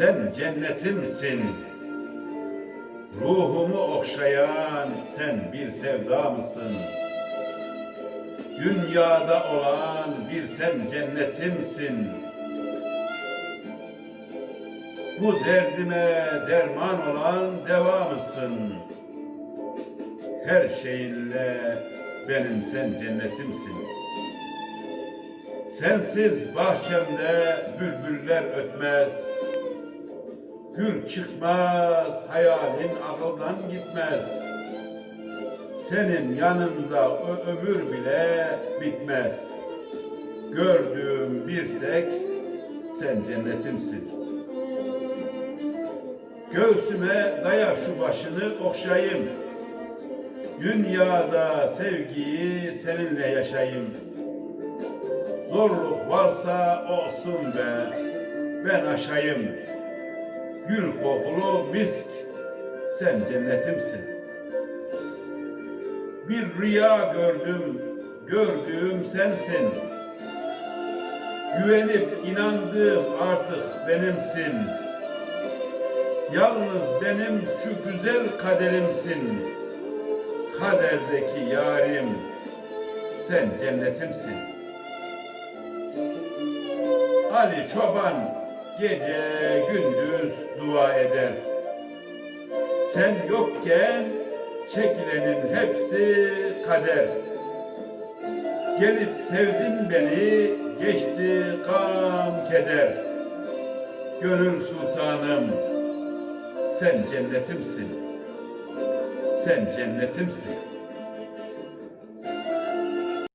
Sen cennetimsin. Ruhumu okşayan sen bir sevda mısın? Dünyada olan bir sen cennetimsin. Bu derdime derman olan deva mısın? Her şeyinle benim sen cennetimsin. Sensiz bahçemde bülbüller ötmez. Gül çıkmaz, hayalin akıldan gitmez. Senin yanında ö- ömür bile bitmez. Gördüğüm bir tek sen cennetimsin. Göğsüme daya şu başını okşayayım. Dünyada sevgiyi seninle yaşayayım. Zorluk varsa olsun be, ben aşayım. Gül kokulu misk, sen cennetimsin. Bir rüya gördüm, gördüğüm sensin. Güvenip inandığım artık benimsin. Yalnız benim şu güzel kaderimsin. Kaderdeki yarim, sen cennetimsin. Ali Çoban gece gündüz dua eder. Sen yokken çekilenin hepsi kader. Gelip sevdin beni, geçti gam keder. Gönül sultanım, sen cennetimsin. Sen cennetimsin.